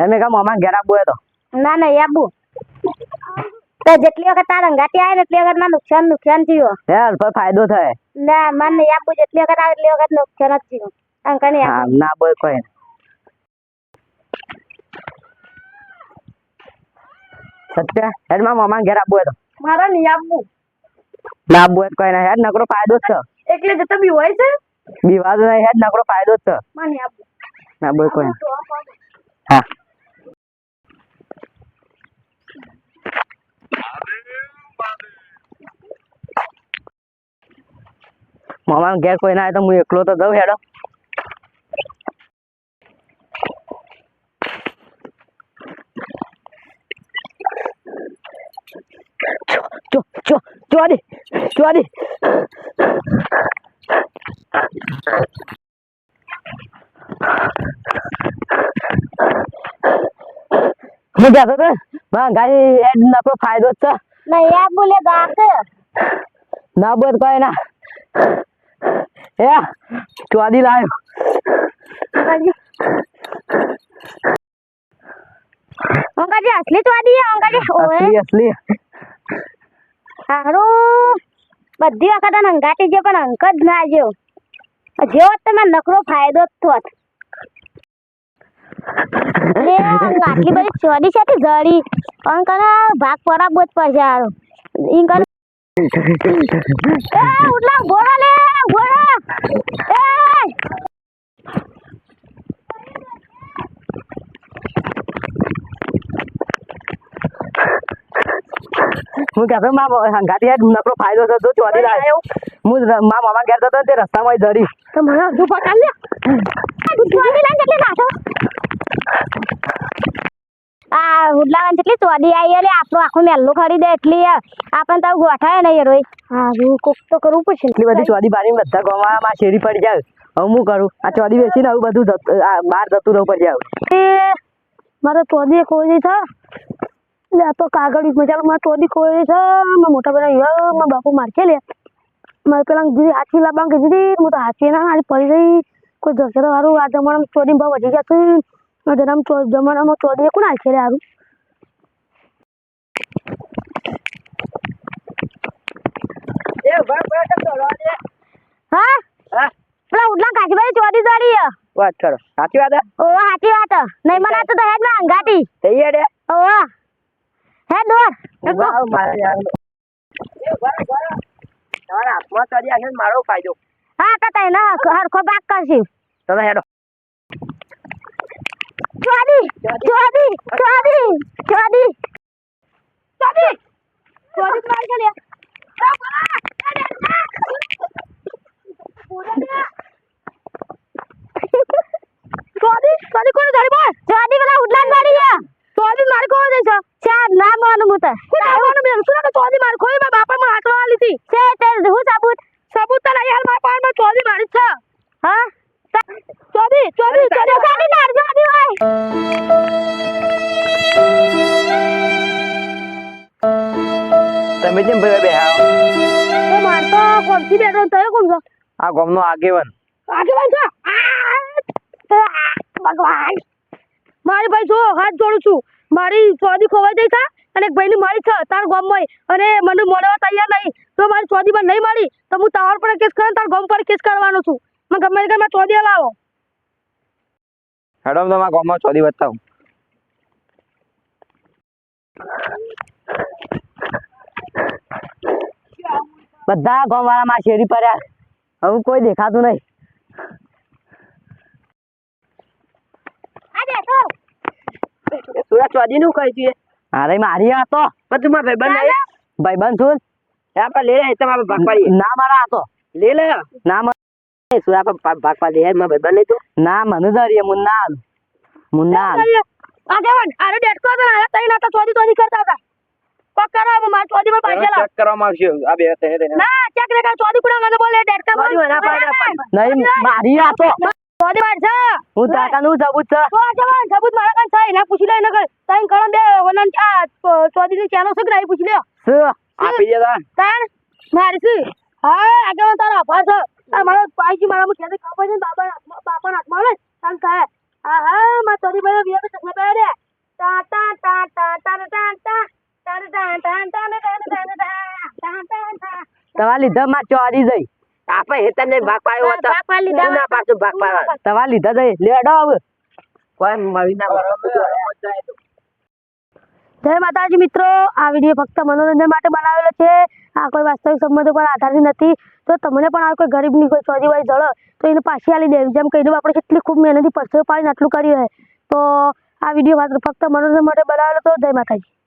એમ કા મામા ઘેર આબુ તો. ના ના આબુ તો જેટલી વખત તાર અંગાતી આવે ને એટલી વખતમાં નુકસાન નુકસાન થયું. હે અલ્પ ફાયદો થાય. ના મને નહીં આપવું જેટલી વખત આવે એટલી વખત નુકસાન જ થયું. અંકા નહીં ના બોલ કોઈ સત્ય હેડમાં મામા ઘેર આબુ તો. મારે ના આબુ હોય તો કોઈ ના હેડ નકરો ફાયદો જ છે. એટલે જતો બી હોય છે. વિવાદ નહીં હેડ નકરો ફાયદો જ છે. મને આપવું. ના બોલ કોઈ હા. મામા ઘેર કોઈ ના તો હું એકલો તો દઉં હેડો. ચો ચો ચોરી ચોરી હું કહેતો તો માં ગાડી હેડ નકરો ફાયદો જ છે નહીં આપવું લે ગાકે ના બોલ કોઈ ના. હે? ચોરી લાવ્યો અંગાજી. અસલી અંકલજી ઓએ અસલી અસલી. હારું. બધી વખત અંગાટી જે પણ અંક જ ના જેવો જેવો તમે નકરો ફાયદો જ થોત. આટલી બધી ચોરી છે જડી? અંકલ ભાગ પડાવવો જ પડશે હારું. ઈ એ ઉઠલા ઘોડા લે ઘોડા એ હું કે માં હંગાતી હેડ નકરો ફાયદો થતો તો ચોરી લાવ્યો હું મારા મામા ઘેર જતો તે રસ્તામાં જડી તો મને અડધું પકડ લે. ચોરી લઈને કેટલી નાખો આ ઉડલાવાન કેટલી ચોરી આવી એટલે આપણું આખું મેલ્લું ખરીદે એટલી આપણને તો ગોઠાય નહીં રોઈ. હા કોક તો કરવું પડશે એટલી બધી ચોરી બારી બધા ગોમાં માં શેરી પડી જાય. હવે હું કરું? આ ચોરી વેચીને આવું બધું જતું- બહાર જતું રહું પડી જાય એ મારે ચોરી નહીં છે લે તો કાગળ મજાલમાં ચોરી કોઈ છે. મારા મોટા ભાઈ મારા બાપુ મારખે લે. મારે પેલા દીદી હાથી લાબા કે દીદી હું તો હાથી ના હારી પડી ગઈ કોઈ જશે વાળું આ જમાનામાં ચોરી ભાવ વધી ગયા આ જમાનામાં ચો- જમાનામાં ચોરી કોણ હાલશે રે સારું હા? પેલા ઉડલા કાચીભાઈ ચોરી ચોરી. વાત કરો. સાચી વાત ઓ સાચી વાત. નહીં મને તો હેડમાં થઈ હેડે. ઓવા હે દોર વાહ, મારે. તમારા હાથમાં આવે ને મારો ફાયદો. હા તો તઈ ના હરખો ભાગ કરશું. ચલો હેડો. ચોરી ચોરી ચોરી ચોરી ચોરી તો મારી લે ચોરી ચોરી કોણ ધરી બોલ ચોરી પેલા ઉડલાન મારી છે ચોરી મારી કોણ દે છે ચાર ના માનું મુતા નાવાનું બેન સુના કે ચોરી મારી કોઈ મારા બાપા મને આટલો આલી હતી. છે તે હું સાબુત. સાબુત તો નહીં હાલ મારા પાનમાં ચોરી મારી છે. હા? ચોરી ચોરી ચોરી. ચોરી મારી ચોરી હોય. તમે જેમ ભાઈ બે આવો તો માર તો કોણથી બેઠો તયો કોણ છો? આ ગામનો આગેવાન. આગેવાન છો? આ, ભગવાન. મારી ભાઈ જો હાથ જોડું છું. મારી ચોદી ખોવાઈ ગઈ છે અને એક ભાઈની મારી છે તાર ગામમાં. અને મને મળવા તૈયાર નહીં. તો મારી ચોદીમાં નહીં મળી તો હું તાર પર કેસ કરે તાર ગામ પર કેસ કરવાનો છું. મને ગમે તે મારી ચોદી લાવો હેડો મારા ગામમાં ચોરી બતાવું. બધા ગામ વાળા માં શેરી પડ્યા. હવે કોઈ દેખાતું નહીં. આ સુરત ચોરી નું કહી છે અરે મારી આ તો. બધું મારા ભાઈબંધ ચાલે. ભાઈબંધ છું યા પર લે લે તમારે ભાગ પાડીએ ના મારા આ તો. લે લે. ના મને સુરા પર પા- ભાગ પાડી યાર મારા ભાઈ બને તો? ના મને દરીએ મુન્નાલ મુન્નાલ આગેવાન આરે બેઠકો હતા આરે તઈ નાતા ચોદી ચોદી કરતા હતા. પક કરાવો મારી ચોદી પર પાછળ ચેક કરવામાં આવશે. આ બે તે તે. ના ચેક રે ચોદી કુડા મને બોલે ડેટકા ચોદી નહીં મારી આ ચોદી માર છે હું તાકા નું સબૂત છે તો આ જવાન સબૂત મારા કાન છે એના પૂછી લે નકર તઈ કળમ બે વનન આ ચોદી ની ચાનો નહીં પૂછી લે શું આપી દે તા તાન મારી છે હા આગેવાન તારા આભાર છે આ મારો પાઈજી મારા મુ કેદે ખબર છે બાબા બાપા હાથમાં લે તાન થાય હા હા માં ચોરી ભાઈ વિયા પે ચશ્મા પહેરે ટા ટા ટા ટા ટા ટા ટા ટા ટા ટા ટા ટા ટા ટા ટા ટા ટા તમારા લીધા માં ચોરી જઈ આપણે હેતર ને ભાગ પાડ્યો હતો ભાગ લીધા ના પાડતો ભાગ પાડવા તમારા લીધા જઈ લેડો હવે. કોઈ મળી ના જય માતાજી મિત્રો આ વીડિયો ફક્ત મનોરંજન માટે બનાવેલો છે. આ કોઈ વાસ્તવિક સંબંધો પર આધારિત નથી. તો તમને પણ આ કોઈ ગરીબની કોઈ ચોરી હોય જળો તો એને પાછી આલી દેવી. જેમ કહીને આપણે કેટલી ખૂબ મહેનતથી પરસેવો પાડીને આટલું કર્યું છે. તો આ વીડિયો ફક્ત મનોરંજન માટે બનાવેલો તો જય માતાજી.